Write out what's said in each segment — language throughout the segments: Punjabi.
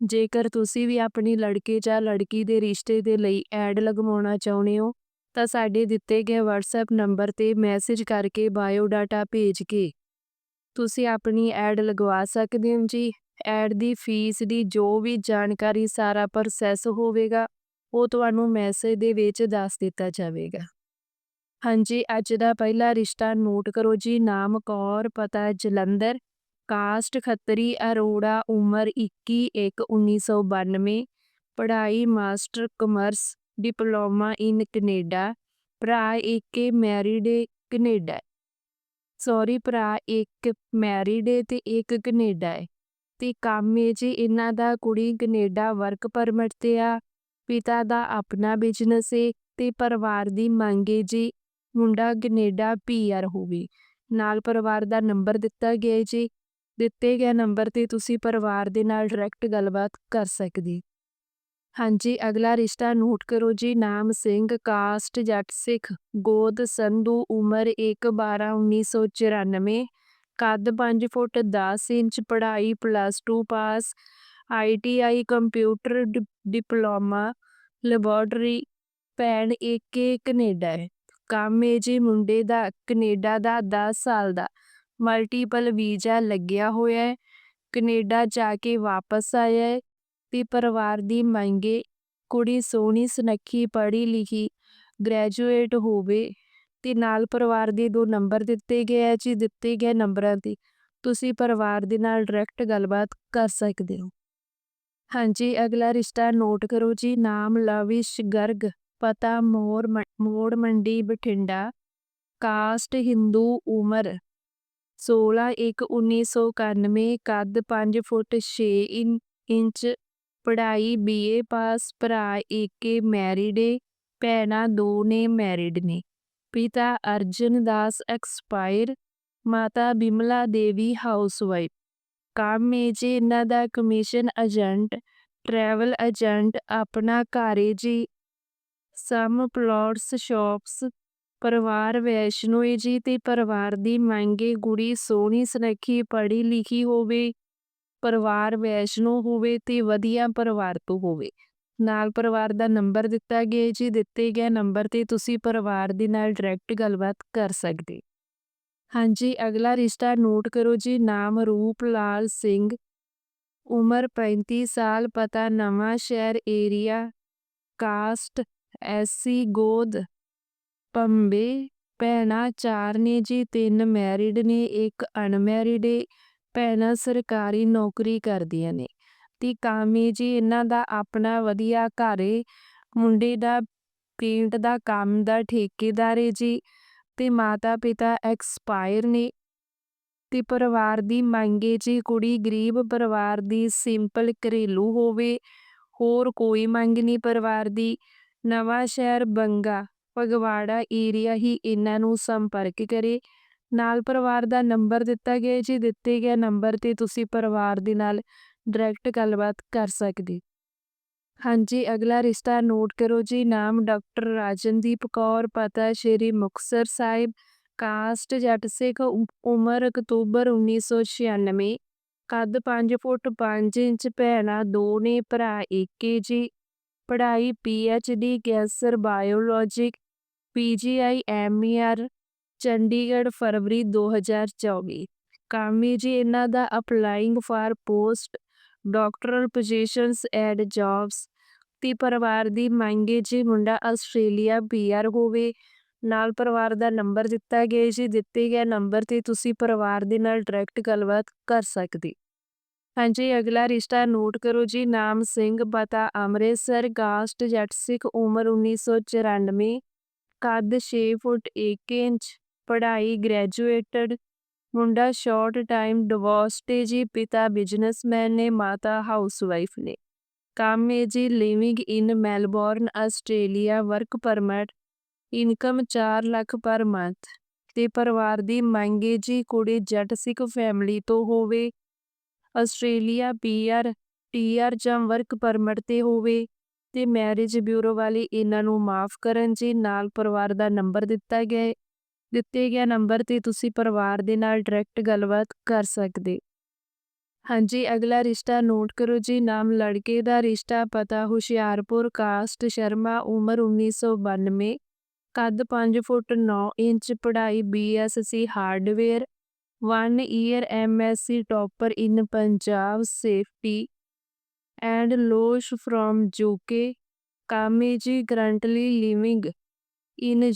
ਜੇਕਰ ਤੁਸੀਂ ਵੀ ਆਪਣੀ ਲੜਕੇ ਜਾਂ ਲੜਕੀ ਦੇ ਰਿਸ਼ਤੇ ਦੇ ਲਈ ਐਡ ਲਗਵਾਉਣਾ ਚਾਹੁੰਦੇ ਹੋ, ਤਾਂ ਸਾਡੇ ਦਿੱਤੇ ਗਏ WhatsApp ਨੰਬਰ ਤੇ ਮੈਸੇਜ ਕਰਕੇ ਬਾਇਓ ਡਾਟਾ ਭੇਜ ਕੇ। ਤੁਸੀਂ ਆਪਣੀ ਐਡ ਲਗਵਾ ਸਕਦੇ ਹੋ ਜੀ। ਐਡ ਦੀ ਫੀਸ ਦੀ ਜੋ ਵੀ ਜਾਣਕਾਰੀ ਸਾਰਾ ਪ੍ਰੋਸੈਸ ਹੋਵੇਗਾ, ਉਹ ਤੁਹਾਨੂੰ ਮੈਸੇਜ ਦੇ ਵਿੱਚ ਦੱਸ ਦਿੱਤਾ ਜਾਵੇਗਾ। ਹਾਂਜੀ, ਅੱਜ ਦਾ ਪਹਿਲਾ ਰਿਸ਼ਤਾ ਨੋਟ ਕਰੋ ਜੀ। ਨਾਮ ਕੌਰ, ਪਤਾ ਜਲੰਧਰ। ਕਾਸਟ ਖੱਤਰੀ ਅਰੋੜਾ ਉਮਰ 21 1 1992 ਪੜ੍ਹਾਈ master commerce, diploma in Canada, ਭਰਾ ਏਕੇ ਮੈਰਿਡ ਕੈਨੇਡਾ ਸੌਰੀ, ਭਰਾ ਇੱਕ ਮੈਰਿਡ ਤੇ ਇੱਕ ਕੈਨੇਡਾ ਹੈ ਤੇ ਕੰਮ ਹੈ ਜੀ ਇਹਨਾਂ ਦਾ ਕੁੜੀ ਕੈਨੇਡਾ ਵਰਕ ਪਰਮਿਟ ਤੇ ਆ, ਪਿਤਾ ਦਾ ਆਪਣਾ ਬਿਜ਼ਨਸ ਹੈ ਤੇ ਪਰਿਵਾਰ ਦੀ ਮੰਗ ਹੈ ਜੀ ਮੁੰਡਾ ਕੈਨੇਡਾ ਪੀਆਰ ਹੋਵੇ। ਨਾਲ ਪਰਿਵਾਰ ਦਾ ਨੰਬਰ ਦਿੱਤਾ ਗਿਆ ਜੀ ਦਿੱਤੇ ਗਏ ਨੰਬਰ ਤੇ ਤੁਸੀਂ ਪਰਿਵਾਰ ਦੇ ਨਾਲ ਡਾਇਰੈਕਟ ਗੱਲਬਾਤ ਕਰ ਸਕਦੇ। ਹਾਂਜੀ, ਅਗਲਾ ਰਿਸ਼ਤਾ ਨੋਟ ਕਰੋ ਜੀ, ਨਾਮ ਸਿੰਘ, ਕਾਸਟ, ਜੱਟ ਸਿੱਖ, ਗੋਦ, ਸੰਧੂ, ਉਮਰ 1 12 1994 ਕੱਦ 5 ਫੁੱਟ 10 ਇੰਚ, ਪੜ੍ਹਾਈ plus 2 pass ITI computer diploma laboratory ਭੈਣ ਇੱਕ ਕੈਨੇਡਾ ਹੈ। ਕੰਮ ਹੈ ਜੀ ਮੁੰਡੇ ਦਾ, ਕੈਨੇਡਾ ਦਾ 10 ਸਾਲ ਦਾ। ਮਲਟੀਪਲ ਵੀਜ਼ਾ ਲੱਗਿਆ ਹੋਇਆ ਹੈ। ਕੈਨੇਡਾ ਜਾ ਕੇ ਵਾਪਸ ਆਇਆ ਹੈ ਤੇ ਪਰਿਵਾਰ ਦੀ ਮੰਗੇ ਕੁੜੀ ਸੋਹਣੀ, ਸੁਨੱਖੀ, ਪੜ੍ਹੀ ਲਿਖੀ ਗ੍ਰੈਜੂਏਟ ਹੋਵੇ ਤੇ ਨਾਲ ਪਰਿਵਾਰ ਦੇ ਦੋ ਨੰਬਰ ਦਿੱਤੇ ਗਏ ਆ ਜੀ, ਦਿੱਤੇ ਗਏ ਨੰਬਰਾਂ ਤੇ। ਤੁਸੀਂ ਪਰਿਵਾਰ ਦੇ ਨਾਲ ਡਾਇਰੈਕਟ ਗੱਲਬਾਤ ਕਰ ਸਕਦੇ ਹੋ। ਹਾਂਜੀ, ਅਗਲਾ ਰਿਸ਼ਤਾ ਨੋਟ ਕਰੋ ਜੀ, ਨਾਮ ਲਵਿਸ਼ ਗਰਗ, ਪਤਾ ਮੋਰ ਮੋੜ ਮੰਡੀ, ਬਠਿੰਡਾ ਕਾਸਟ ਹਿੰਦੂ, ਉਮਰ 16 1 1991 ਕੱਦ ਪੰਜ ਫੁੱਟ ਛੇ ਇੰ ਇੰਚ ਪੜ੍ਹਾਈ ਬੀਏ ਪਾਸ ਭਰਾ ਇੱਕ ਮੈਰਿਡ ਭੈਣਾਂ ਦੋ ਨੇ ਮੈਰਿਡ ਨੇ ਪਿਤਾ ਅਰਜਨ ਦਾਸ ਐਕਸਪਾਇਰ ਮਾਤਾ ਬਿਮਲਾ ਦੇਵੀ ਹਾਊਸਵਾਈਫ ਕੰਮ ਹੈ ਜੀ ਇਹਨਾਂ ਦਾ ਕਮਿਸ਼ਨ ਏਜੰਟ ਟਰੈਵਲ ਏਜੰਟ ਆਪਣਾ ਘਰ ਹੈ ਜੀ ਸਮ ਪਲਾਟਸ ਸ਼ਾਪਸ ਪਰਿਵਾਰ ਵੈਸ਼ਨੋ ਹੈ ਜੀ ਤੇ ਪਰਿਵਾਰ ਦੀ ਮੰਗੇ ਕੁੜੀ ਸੋਹਣੀ, ਸੁਨੱਖੀ, ਪੜ੍ਹੀ ਲਿਖੀ ਹੋਵੇ, ਪਰਿਵਾਰ ਵੈਸ਼ਨੋ ਹੋਵੇ ਤੇ ਵਧੀਆ ਪਰਿਵਾਰ ਤੋਂ ਹੋਵੇ। ਨਾਲ ਪਰਿਵਾਰ ਦਾ ਨੰਬਰ ਦਿੱਤਾ ਗਿਆ ਜੀ, ਦਿੱਤੇ ਗਏ ਨੰਬਰ ਤੇ ਤੁਸੀਂ ਪਰਿਵਾਰ ਦੇ ਨਾਲ ਡਾਇਰੈਕਟ ਗੱਲਬਾਤ ਕਰ ਸਕਦੇ। ਹਾਂਜੀ, ਅਗਲਾ ਰਿਸ਼ਤਾ ਨੋਟ ਕਰੋ ਜੀ, ਨਾਮ ਰੂਪ ਲਾਲ ਸਿੰਘ, ਉਮਰ 35 ਸਾਲ, ਪਤਾ ਨਵਾਂ ਸ਼ਹਿਰ, ਏਰੀਆ, ਕਾਸਟ ਐਸਸੀ ਗੋਦ। ਪੰਬੇ ਭੈਣਾਂ ਚਾਰ ਨੇ ਜੀ, ਤਿੰਨ ਮੈਰਿਡ ਨੇ, ਇੱਕ ਅਨਮੈਰਿਡ ਏ। ਭੈਣਾਂ ਸਰਕਾਰੀ ਨੌਕਰੀ ਕਰਦੀਆਂ ਨੇ। ਤੇ ਕਾਮੇ ਜੀ, ਇਹਨਾਂ ਦਾ ਆਪਣਾ ਵਧੀਆ ਘਰ ਏ। ਮੁੰਡੇ ਦਾ ਪੇਂਟ ਦਾ ਕੰਮ ਦਾ ਠੇਕੇਦਾਰ ਏ ਜੀ। ਤੇ ਮਾਤਾ ਪਿਤਾ ਐਕਸਪਾਇਰ ਨੇ। ਤੇ ਪਰਿਵਾਰ ਦੀ ਮੰਗੇ ਜੀ, ਕੁੜੀ ਗਰੀਬ ਪਰਿਵਾਰ ਦੀ ਸਿੰਪਲ ਘਰੇਲੂ ਹੋਵੇ। ਹੋਰ ਕੋਈ ਮੰਗ ਨਹੀਂ ਪਰਿਵਾਰ ਦੀ। ਨਵਾਂ ਸ਼ਹਿਰ ਬੰਗਾ। ਫਗਵਾੜਾ ਏਰੀਆ ਹੀ ਇਹਨਾਂ ਨੂੰ ਸੰਪਰਕ ਕਰੇ। ਨਾਲ ਪਰਿਵਾਰ ਦਾ ਨੰਬਰ ਦਿੱਤਾ ਗਿਆ ਜੀ ਦਿੱਤੇ ਗਏ ਨੰਬਰ ਤੇ ਤੁਸੀਂ ਪਰਿਵਾਰ ਦੇ ਨਾਲ ਡਾਇਰੈਕਟ ਗੱਲਬਾਤ ਕਰ ਸਕਦੇ ਹਾਂਜੀ, ਅਗਲਾ ਰਿਸ਼ਤਾ ਨੋਟ ਕਰੋ ਜੀ। ਨਾਮ ਡਾਕਟਰ ਰਾਜਨਦੀਪ ਕੌਰ, ਪਤਾ ਸ਼੍ਰੀ ਮੁਕਤਸਰ ਸਾਹਿਬ ਕਾਸਟ ਜੱਟ ਸਿੱਖ ਉਮਰ ਅਕਤੂਬਰ 1996 ਕੱਦ 5 ਫੁੱਟ 5 ਇੰਚ, ਭੈਣਾਂ ਦੋ ਨੇ, ਭਰਾ ਏਕੇ ਜੀ। ਪੜ੍ਹਾਈ ਪੀਐਚਡੀ ਗੈਸਰ ਬਾਇਓਲੋਜਿਕ ਪੀਜੀਆਈ ਐਮਈਆਰ ਚੰਡੀਗੜ੍ਹ ਫਰਵਰੀ 2024 ਕਾਮੀ ਜੀ, ਇਹਨਾਂ ਦਾ applying for post doctoral positions and jobs ਤੇ ਪਰਿਵਾਰ ਦੀ ਮੰਗੇ ਜੀ, ਮੁੰਡਾ ਆਸਟ੍ਰੇਲੀਆ ਪੀਆਰ ਹੋਵੇ। ਨਾਲ ਪਰਿਵਾਰ ਦਾ ਨੰਬਰ ਦਿੱਤਾ ਗਿਆ ਜੀ, ਦਿੱਤੇ ਗਏ ਨੰਬਰ ਤੇ ਤੁਸੀਂ ਪਰਿਵਾਰ ਦੇ ਨਾਲ ਡਾਇਰੈਕਟ ਗੱਲਬਾਤ ਕਰ ਸਕਦੇ। ਹਾਂਜੀ, ਅਗਲਾ ਰਿਸ਼ਤਾ ਨੋਟ ਕਰੋ ਜੀ, ਨਾਮ ਸਿੰਘ, ਪਤਾ, ਅੰਮ੍ਰਿਤਸਰ ਕਾਸਟ ਜੱਟ ਸਿੱਖ, ਉਮਰ 1994 ਕੱਦ ਛੇ ਫੁੱਟ ਇੱਕ ਇੰਚ, ਪੜ੍ਹਾਈ ਗ੍ਰੈਜੂਏਟਡ ਮੁੰਡਾ ਸ਼ਾਰਟ ਟਾਈਮ ਡਿਵੋਰਸਡ ਜੀ ਪਿਤਾ ਬਿਜ਼ਨਸਮੈਨ ਨੇ, ਮਾਤਾ ਹਾਊਸਵਾਈਫ ਨੇ। ਕੰਮ ਹੈ ਜੀ living in Melbourne Australia work permit income 4 lakh per month ਤੇ ਪਰਿਵਾਰ ਦੀ ਮੰਗ ਹੈ ਜੀ ਕੁੜੀ ਜੱਟ ਸਿੱਖ ਫੈਮਿਲੀ ਤੋਂ ਹੋਵੇ ਆਸਟ੍ਰੇਲੀਆ ਪੀਆਰ ਟੀਆਰ ਜਾਂ ਵਰਕ ਪਰਮਿਟ ਤੇ ਹੋਵੇ। ਤੇ ਮੈਰਿਜ ਬਿਊਰੋ ਵਾਲੀ ਇਹਨਾਂ ਨੂੰ ਮਾਫ ਕਰਨ ਜੀ, ਨਾਲ ਪਰਿਵਾਰ ਦਾ ਨੰਬਰ ਦਿੱਤਾ ਗਿਆ ਹੈ ਦਿੱਤੇ ਗਿਆ ਨੰਬਰ ਤੇ ਤੁਸੀਂ ਪਰਿਵਾਰ ਦੇ ਨਾਲ ਡਾਇਰੈਕਟ ਗੱਲਬਾਤ ਕਰ ਸਕਦੇ। ਹਾਂਜੀ, ਅਗਲਾ ਰਿਸ਼ਤਾ ਨੋਟ ਕਰੋ ਜੀ, ਨਾਮ ਲੜਕੇ ਦਾ ਰਿਸ਼ਤਾ, ਪਤਾ ਹੁਸ਼ਿਆਰਪੁਰ, ਕਾਸਟ ਸ਼ਰਮਾ, ਉਮਰ 1992 ਕੱਦ 5 ਫੁੱਟ 9 ਇੰਚ, ਪੜ੍ਹਾਈ BSc hardware 1 year MSc topper in Punjab safety and ਲੋਸ਼ from UK ਕਾਮੇ ਜੀ ਕਰੰਟਲੀ ਲਿਵਿੰਗ। ਇਨ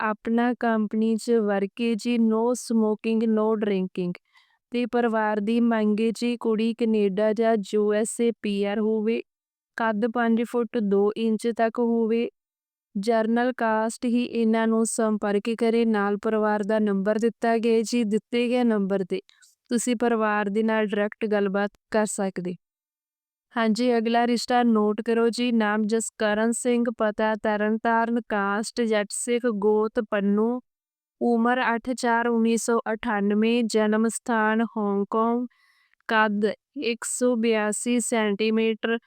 ਆਪਣਾ ਕੰਪਨੀ 'ਚ ਵਰਕੇ ਜੀ, ਨੋ ਸਮੋਕਿੰਗ, ਨੋ ਡਰਿੰਕਿੰਗ। ਤੇ ਪਰਿਵਾਰ ਦੀ ਮੰਗ ਹੈ ਜੀ ਕੁੜੀ ਕੈਨੇਡਾ ਜਾਂ ਯੂਐਸਏ ਪੀਆਰ ਹੋਵੇ, ਕੱਦ 5 ਫੁੱਟ 2 ਇੰਚ ਤੱਕ ਹੋਵੇ। ਜਰਨਲ ਕਾਸਟ ਹੀ ਇਹਨਾਂ ਨੂੰ ਸੰਪਰਕ ਕਰੇ, ਨਾਲ ਪਰਿਵਾਰ ਦਾ ਨੰਬਰ ਦਿੱਤਾ ਗਿਆ ਜੀ, ਦਿੱਤੇ ਗਏ ਨੰਬਰ ਤੇ। ਤੁਸੀਂ ਪਰਿਵਾਰ ਦੇ ਨਾਲ ਡਾਇਰੈਕਟ ਗੱਲਬਾਤ ਕਰ ਸਕਦੇ ਹਾਂਜੀ, ਅਗਲਾ ਰਿਸ਼ਤਾ ਨੋਟ ਕਰੋ ਜੀ, ਨਾਮ ਜਸਕਰਨ ਸਿੰਘ, ਪਤਾ ਤਰਨਤਾਰਨ, ਕਾਸਟ, ਜੱਟ ਸਿੱਖ, ਗੋਤ, ਪੰਨੂ, ਉਮਰ 8/4/1998 ਜਨਮ ਸਥਾਨ ਹਾਂਗਕਾਂਗ, ਕੱਦ 182 ਸੈਂਟੀਮੀਟਰ,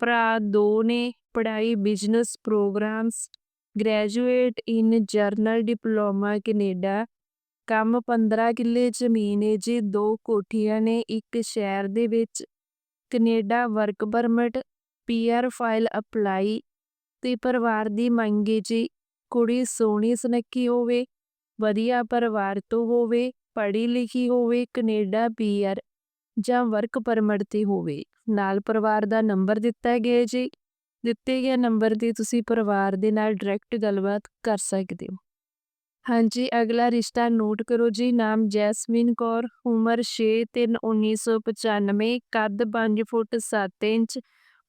ਭਰਾ ਦੋ ਨੇ, ਪੜ੍ਹਾਈ business programmes, graduate in general diploma Canada, ਕੰਮ 15 ਕਿੱਲੇ ਜ਼ਮੀਨ ਹੈ ਜੀ, ਦੋ ਕੋਠੀਆਂ ਨੇ, ਇੱਕ ਸ਼ਹਿਰ ਦੇ ਵਿੱਚ। Canada work permit, PR file apply ਤੇ ਪਰਿਵਾਰ ਦੀ ਮੰਗ ਜੀ। ਕੁੜੀ ਸੋਹਣੀ ਸੁਨੱਖੀ ਹੋਵੇ, ਵਧੀਆ ਪਰਿਵਾਰ ਤੋਂ ਹੋਵੇ, ਪੜ੍ਹੀ ਲਿਖੀ ਹੋਵੇ, ਕੈਨੇਡਾ ਪੀਆਰ ਜਾਂ ਵਰਕ ਪਰਮਿਟ ਤੇ ਹੋਵੇ। ਨਾਲ ਪਰਿਵਾਰ ਦਾ ਨੰਬਰ ਦਿੱਤਾ ਗਿਆ ਜੀ। ਦਿੱਤੇ ਗਏ ਨੰਬਰ ਤੇ ਤੁਸੀਂ ਪਰਿਵਾਰ ਦੇ ਨਾਲ ਡਾਇਰੈਕਟ ਗੱਲਬਾਤ ਕਰ ਸਕਦੇ ਹੋ। ਹਾਂਜੀ, ਅਗਲਾ ਰਿਸ਼ਤਾ ਨੋਟ ਕਰੋ ਜੀ, ਨਾਮ ਜੈਸਮੀਨ ਕੌਰ, ਉਮਰ 6/3/1995 ਕੱਦ 5 ਫੁੱਟ 7 ਇੰਚ,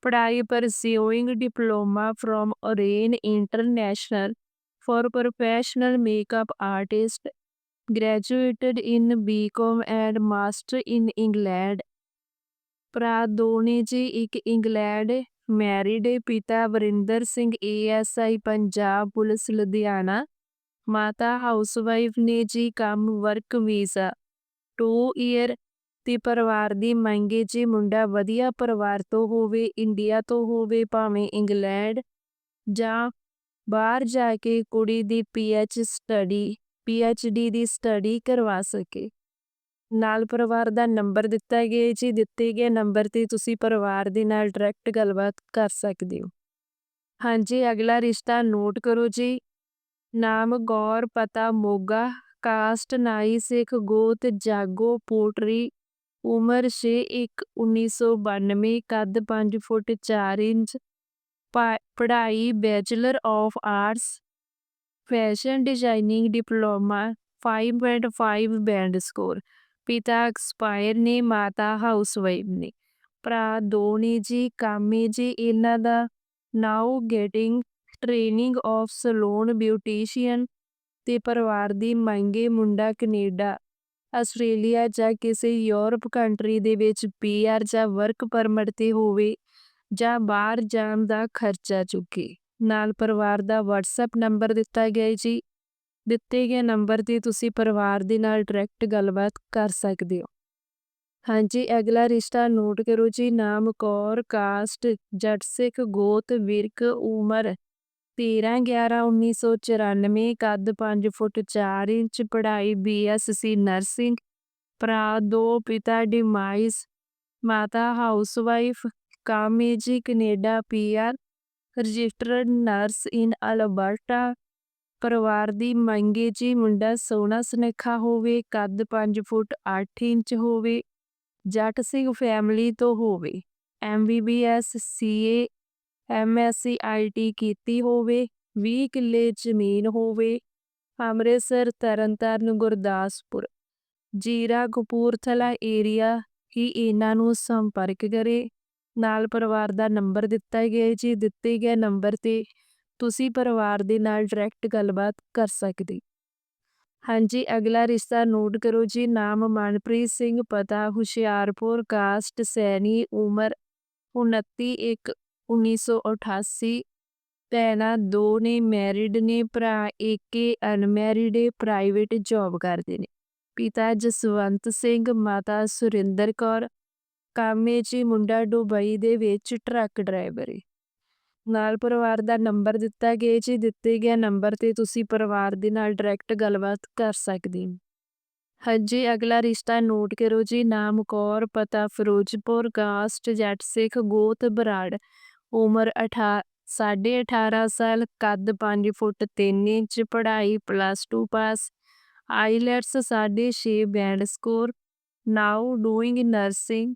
ਪੜ੍ਹਾਈ pursuing diploma from Orane international for professional makeup artist, graduated in BCom and master in England. ਭਰਾ ਦੋ ਜੀ, ਇੱਕ ਇੰਗਲੈਂਡ ਮੈਰਿਡ, ਪਿਤਾ ਵਰਿੰਦਰ ਸਿੰਘ ਏਐਸਆਈ ਪੰਜਾਬ ਪੁਲਿਸ, ਲੁਧਿਆਣਾ। ਮਾਤਾ ਹਾਊਸਵਾਈਫ ਨੇ ਜੀ ਕੰਮ ਵਰਕ ਵੀਜ਼ਾ 2 ਈਅਰ ਤੇ ਪਰਿਵਾਰ ਦੀ ਮੰਗ ਜੀ ਮੁੰਡਾ ਵਧੀਆ ਪਰਿਵਾਰ ਤੋਂ ਹੋਵੇ ਇੰਡੀਆ ਤੋਂ ਹੋਵੇ ਭਾਵੇਂ ਇੰਗਲੈਂਡ ਜਾਂ ਬਾਹਰ ਜਾ ਕੇ ਕੁੜੀ ਦੀ ਪੀਐਚ ਸਟੱਡੀ ਪੀਐਚਡੀ ਦੀ ਸਟੱਡੀ ਕਰਵਾ ਸਕੇ ਨਾਲ ਪਰਿਵਾਰ ਦਾ ਨੰਬਰ ਦਿੱਤਾ ਗਿਆ ਜੀ ਦਿੱਤੇ ਗਏ ਨੰਬਰ ਤੇ ਤੁਸੀਂ ਪਰਿਵਾਰ ਦੇ ਨਾਲ ਡਾਇਰੈਕਟ ਗੱਲਬਾਤ ਕਰ ਸਕਦੇ ਹੋ ਹਾਂਜੀ ਅਗਲਾ ਰਿਸ਼ਤਾ ਨੋਟ ਕਰੋ ਜੀ ਨਾਮ ਗੌਰ ਪਤਾ ਮੋਗਾ, ਕਾਸਟ ਨਾਈ ਸਿੱਖ ਗੋਤ ਜਾਗੋ ਪੋਟਰੀ, ਉਮਰ 6/1/1992 ਕੱਦ 5 ਫੁੱਟ 4 ਇੰਚ ਪੜ੍ਹਾਈ bachelor of arts, fashion designing diploma 5.5 band score. ਪਿਤਾ ਐਕਸਪਾਇਰ ਨੇ, ਮਾਤਾ ਹਾਊਸਵਾਈਫ ਨੇ। ਭਰਾ ਦੋ ਨੇ ਜੀ, ਕਾਮੇ ਜੀ, ਇਹਨਾਂ ਦਾ now getting training of salon beautician ਤੇ ਪਰਿਵਾਰ ਦੀ ਮੰਗੇ ਮੁੰਡਾ ਕੈਨੇਡਾ, ਆਸਟ੍ਰੇਲੀਆ ਜਾਂ ਕਿਸੇ ਯੂਰਪ ਕੰਟਰੀ ਦੇ ਵਿੱਚ ਪੀਆਰ ਜਾਂ ਵਰਕ ਪਰਮਿਟ ਤੇ ਹੋਵੇ ਜਾਂ ਬਾਹਰ ਜਾਣ ਦਾ ਖਰਚਾ ਚੁੱਕੇ। ਨਾਲ ਪਰਿਵਾਰ ਦਾ WhatsApp ਨੰਬਰ ਦਿੱਤਾ ਗਿਆ ਜੀ। ਦਿੱਤੇ ਗਏ ਨੰਬਰ ਤੇ ਤੁਸੀਂ ਪਰਿਵਾਰ ਦੇ ਨਾਲ ਡਾਇਰੈਕਟ ਗੱਲਬਾਤ ਕਰ ਸਕਦੇ ਹੋ। ਹਾਂਜੀ, ਅਗਲਾ ਰਿਸ਼ਤਾ ਨੋਟ ਕਰੋ ਜੀ। ਨਾਮ ਕੌਰ ਕਾਸਟ ਜੱਟ, ਸਿੱਖ, ਗੋਤ, ਵਿਰਕ, ਉਮਰ 13/11/1994 ਕੱਦ 5 ਫੁੱਟ 4 ਇੰਚ, ਪੜ੍ਹਾਈ ਬੀਐਸਸੀ ਨਰਸਿੰਗ, ਭਰਾ, ਦੋ ਪਿਤਾ ਡਿਮਾਈਸ ਮਾਤਾ housewife ਕਾਮੇਜੀ Canada PR registered nurse in Alberta, ਪਰਿਵਾਰ ਦੀ ਮੰਗੇ ਜੀ, ਮੁੰਡਾ ਸੋਹਣਾ ਸੁਨੱਖਾ ਹੋਵੇ, ਕੱਦ 5 ਫੁੱਟ 8 ਇੰਚ ਹੋਵੇ, ਜੱਟ ਸਿੰਘ ਫੈਮਿਲੀ ਤੋਂ ਹੋਵੇ ਐਮਬੀਬੀਐਸ ਸੀਏ ਐਮਐਸਸੀ ਆਈਟੀ ਕੀਤੀ ਹੋਵੇ 20 ਕਿੱਲੇ ਜ਼ਮੀਨ ਹੋਵੇ, ਅੰਮ੍ਰਿਤਸਰ, ਤਰਨਤਾਰਨ, ਗੁਰਦਾਸਪੁਰ। ਜੀਰਾ, ਕਪੂਰਥਲਾ ਏਰੀਆ ਹੀ ਇਹਨਾਂ ਨੂੰ ਸੰਪਰਕ ਕਰੇ। ਨਾਲ ਪਰਿਵਾਰ ਦਾ ਨੰਬਰ ਦਿੱਤਾ ਗਿਆ ਜੀ, ਦਿੱਤੇ ਗਏ ਨੰਬਰ ਤੇ ਤੁਸੀਂ ਪਰਿਵਾਰ ਦੇ ਨਾਲ ਡਾਇਰੈਕਟ ਗੱਲਬਾਤ ਕਰ ਸਕਦੇ। ਹਾਂਜੀ, ਅਗਲਾ ਰਿਸ਼ਤਾ ਨੋਟ ਕਰੋ ਜੀ, ਨਾਮ ਮਨਪ੍ਰੀਤ ਸਿੰਘ, ਪਤਾ ਹੁਸ਼ਿਆਰਪੁਰ ਕਾਸਟ ਸੈਣੀ, ਉਮਰ 29/1/1988 ਭੈਣਾਂ ਦੋ ਨੇ ਮੈਰਿਡ ਨੇ, ਭਰਾ ਏਕੇ ਅਨਮੈਰਿਡ ਪ੍ਰਾਈਵੇਟ ਜੌਬ ਕਰਦੇ ਨੇ। ਪਿਤਾ ਜਸਵੰਤ ਸਿੰਘ, ਮਾਤਾ ਸੁਰਿੰਦਰ ਕੌਰ, ਕਾਮੇ ਜੀ ਮੁੰਡਾ ਦੁਬਈ ਦੇ ਵਿੱਚ ਟਰੱਕ ਡਰਾਈਵਰ ਹੈ ਨਾਲ ਪਰਿਵਾਰ ਦਾ ਨੰਬਰ ਦਿੱਤਾ ਗਿਆ ਜੀ, ਦਿੱਤੇ ਗਿਆ ਨੰਬਰ ਤੇ ਤੁਸੀਂ ਪਰਿਵਾਰ ਦੇ ਨਾਲ ਡਾਇਰੈਕਟ ਗੱਲਬਾਤ ਕਰ ਸਕਦੇ ਹੋ। ਹਾਂਜੀ, ਅਗਲਾ ਰਿਸ਼ਤਾ ਨੋਟ ਕਰੋ ਜੀ, ਨਾਮ ਕੌਰ, ਪਤਾ ਫਿਰੋਜ਼ਪੁਰ, ਕਾਸਟ ਜੱਟ ਸਿੱਖ, ਗੋਤ ਬਰਾੜ। ਉਮਰ 18 18.5 ਸਾਲ, ਕੱਦ 5 ਫੁੱਟ 3 ਇੰਚ, ਪੜ੍ਹਾਈ plus 2 pass IELTS 6.5 band score now doing nursing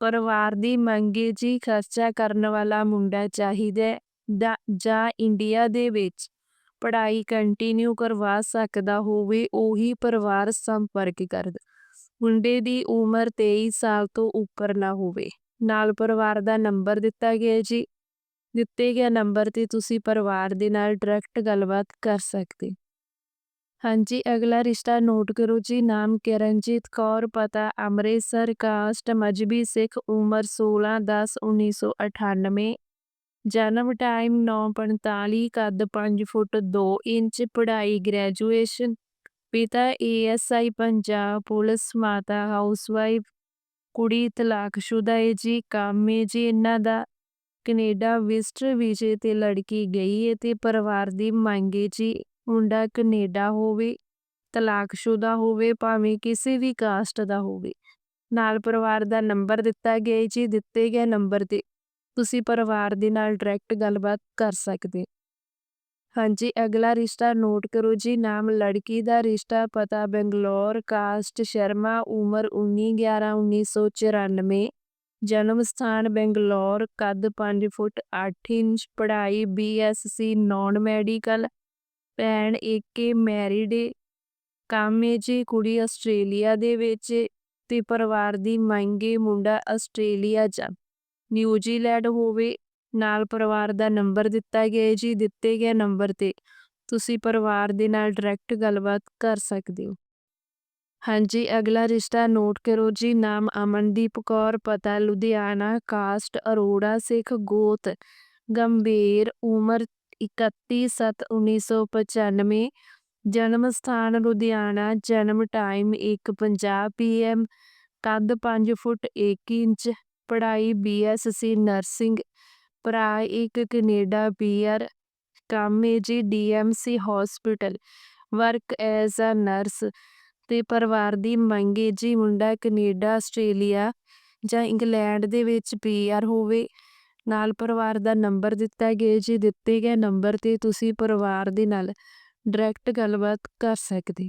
ਪਰਿਵਾਰ ਦੀ ਮੰਗੇ ਜੀ ਖਰਚਾ ਕਰਨ ਵਾਲਾ ਮੁੰਡਾ ਚਾਹੀਦਾ ਜਾਂ ਇੰਡੀਆ ਦੇ ਵਿੱਚ ਪੜ੍ਹਾਈ ਕੰਟੀਨਿਊ ਕਰਵਾ ਸਕਦਾ ਹੋਵੇ, ਉਹੀ ਪਰਿਵਾਰ ਸੰਪਰਕ ਕਰਦਾ, ਮੁੰਡੇ ਦੀ ਉਮਰ 23 ਸਾਲ ਤੋਂ ਉੱਪਰ ਨਾ ਹੋਵੇ। ਨਾਲ ਪਰਿਵਾਰ ਦਾ ਨੰਬਰ ਦਿੱਤਾ ਗਿਆ ਜੀ। ਦਿੱਤੇ ਗਿਆ ਨੰਬਰ ਤੇ ਤੁਸੀਂ ਪਰਿਵਾਰ ਦੇ ਨਾਲ ਡਾਇਰੈਕਟ ਗੱਲਬਾਤ ਕਰ ਸਕਦੇ। ਹਾਂਜੀ, ਅਗਲਾ ਰਿਸ਼ਤਾ ਨੋਟ ਕਰੋ ਜੀ। ਨਾਮ ਕਿਰਨਜੀਤ ਕੌਰ, ਪਤਾ ਅੰਮ੍ਰਿਤਸਰ, ਕਾਸਟ ਮਜਬੀ ਸਿੱਖ, ਉਮਰ 16 10 1998 ਜਨਮ ਟਾਈਮ 9:45 ਕੱਦ 5 ਫੁੱਟ 2 ਇੰਚ, ਪੜ੍ਹਾਈ ਗ੍ਰੈਜੂਏਸ਼ਨ ਪਿਤਾ ਏਐਸਆਈ ਪੰਜਾਬ ਪੁਲਿਸ, ਮਾਤਾ ਹਾਊਸਵਾਈਫ ਕੁੜੀ ਤਲਾਕਸ਼ੁਦਾ ਹੈ ਜੀ, ਕੰਮ ਹੈ ਜੀ, ਇਹਨਾਂ ਦਾ ਕੈਨੇਡਾ ਵਿਜ਼ਟਰ ਵੀਜ਼ੇ ਤੇ ਲੜਕੀ ਗਈ ਹੈ ਤੇ ਪਰਿਵਾਰ ਦੀ ਮੰਗ ਹੈ ਜੀ, ਮੁੰਡਾ ਕੈਨੇਡਾ ਹੋਵੇ ਤਲਾਕਸ਼ੁਦਾ ਹੋਵੇ, ਭਾਵੇਂ ਕਿਸੇ ਵੀ ਕਾਸਟ ਦਾ ਹੋਵੇ। ਨਾਲ ਪਰਿਵਾਰ ਦਾ ਨੰਬਰ ਦਿੱਤਾ ਗਿਆ ਜੀ, ਦਿੱਤੇ ਗਏ ਨੰਬਰ ਤੇ ਤੁਸੀਂ ਪਰਿਵਾਰ ਦੇ ਨਾਲ ਡਾਇਰੈਕਟ ਗੱਲਬਾਤ ਕਰ ਸਕਦੇ ਹਾਂਜੀ, ਅਗਲਾ ਰਿਸ਼ਤਾ ਨੋਟ ਕਰੋ ਜੀ, ਨਾਮ ਲੜਕੀ ਦਾ ਰਿਸ਼ਤਾ ਪਤਾ, ਬੰਗਲੌਰ, ਕਾਸਟ ਸ਼ਰਮਾ, ਉਮਰ 19/11/1994 ਜਨਮ ਸਥਾਨ ਬੰਗਲੌਰ, ਕੱਦ 5 ਫੁੱਟ 8 ਇੰਚ, ਪੜ੍ਹਾਈ ਬੀਐਸਸੀ ਨਾਨ ਮੈਡੀਕਲ, ਭੈਣ ਏਕੇ ਮੈਰਿਡ, ਕੰਮ ਹੈ ਜੀ, ਕੁੜੀ ਆਸਟ੍ਰੇਲੀਆ ਦੇ ਵਿੱਚ ਤੇ ਪਰਿਵਾਰ ਦੀ ਮੰਗੇ ਮੁੰਡਾ ਆਸਟ੍ਰੇਲੀਆ ਜਾਂ ਨਿਊਜ਼ੀਲੈਂਡ ਹੋਵੇ ਨਾਲ ਪਰਿਵਾਰ ਦਾ ਨੰਬਰ ਦਿੱਤਾ ਗਿਆ ਜੀ, ਦਿੱਤੇ ਗਏ ਨੰਬਰ ਤੇ। ਤੁਸੀਂ ਪਰਿਵਾਰ ਦੇ ਨਾਲ ਡਾਇਰੈਕਟ ਗੱਲਬਾਤ ਕਰ ਸਕਦੇ ਹੋ। ਹਾਂਜੀ, ਅਗਲਾ ਰਿਸ਼ਤਾ ਨੋਟ ਕਰੋ ਜੀ, ਨਾਮ ਅਮਨਦੀਪ ਕੌਰ, ਪਤਾ ਲੁਧਿਆਣਾ, ਕਾਸਟ ਅਰੋੜਾ, ਸਿੱਖ ਗੋਤ, ਗੰਭੀਰ, ਉਮਰ 31/7/1995 ਜਨਮ ਸਥਾਨ ਲੁਧਿਆਣਾ, ਜਨਮ ਟਾਈਮ 1:50 ਪੀਐਮ ਕੱਦ 5 ਫੁੱਟ 1 ਇੰਚ, ਪੜ੍ਹਾਈ ਬੀਐਸਸੀ ਨਰਸਿੰਗ ਭਰਾ ਇੱਕ ਕੈਨੇਡਾ ਪੀਆਰ ਕੰਮ ਹੈ ਜੀ DMC hospital work as a nurse ਤੇ ਪਰਿਵਾਰ ਦੀ ਮੰਗ ਹੈ ਜੀ ਮੁੰਡਾ ਕੈਨੇਡਾ, ਆਸਟ੍ਰੇਲੀਆ ਜਾਂ ਇੰਗਲੈਂਡ ਦੇ ਵਿੱਚ ਪੀਆਰ ਹੋਵੇ। ਨਾਲ ਪਰਿਵਾਰ ਦਾ ਨੰਬਰ ਦਿੱਤਾ ਗਿਆ ਜੀ, ਦਿੱਤੇ ਗਏ ਨੰਬਰ ਤੇ ਤੁਸੀਂ ਪਰਿਵਾਰ ਦੇ ਨਾਲ ਡਾਇਰੈਕਟ ਗੱਲਬਾਤ ਕਰ ਸਕਦੇ।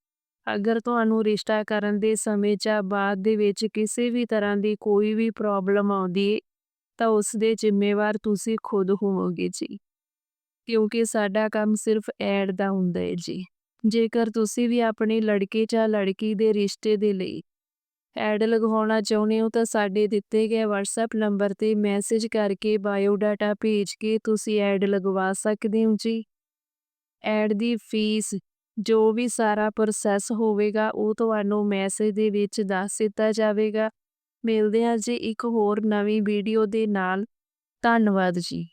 ਅਗਰ ਤੁਹਾਨੂੰ ਰਿਸ਼ਤਾ ਕਰਨ ਦੇ ਸਮੇਂ ਜਾਂ ਬਾਅਦ ਦੇ ਵਿੱਚ ਕਿਸੇ ਵੀ ਤਰ੍ਹਾਂ ਦੀ ਕੋਈ ਵੀ ਪ੍ਰੋਬਲਮ ਆਉਂਦੀ ਹੈ ਤਾਂ ਉਸ ਦੇ ਜ਼ਿੰਮੇਵਾਰ ਤੁਸੀਂ ਖੁਦ ਹੋਵੋਗੇ ਜੀ। ਕਿਉਂਕਿ ਸਾਡਾ ਕੰਮ ਸਿਰਫ ਐਡ ਦਾ ਹੁੰਦਾ ਹੈ ਜੀ। ਜੇਕਰ ਤੁਸੀਂ ਵੀ ਆਪਣੇ ਲੜਕੇ ਜਾਂ ਲੜਕੀ ਦੇ ਰਿਸ਼ਤੇ ਦੇ ਲਈ ਐਡ ਲਗਵਾਉਣਾ ਚਾਹੁੰਦੇ ਹੋ, ਤਾਂ ਸਾਡੇ ਦਿੱਤੇ ਗਏ WhatsApp ਨੰਬਰ ਤੇ ਮੈਸੇਜ ਕਰਕੇ ਬਾਇਓ ਡਾਟਾ ਭੇਜ ਕੇ ਤੁਸੀਂ ਐਡ ਲਗਵਾ ਸਕਦੇ ਹੋ ਜੀ। ਐਡ ਦੀ ਫੀਸ ਜੋ ਵੀ ਸਾਰਾ ਪ੍ਰੋਸੈਸ ਹੋਵੇਗਾ, ਉਹ ਤੁਹਾਨੂੰ ਮੈਸੇਜ ਦੇ ਵਿੱਚ ਦੱਸ ਦਿੱਤਾ ਜਾਵੇਗਾ। ਮਿਲਦੇ ਹਾਂ ਜੀ ਇੱਕ ਹੋਰ ਨਵੀਂ ਵੀਡੀਓ ਦੇ ਨਾਲ। ਧੰਨਵਾਦ ਜੀ।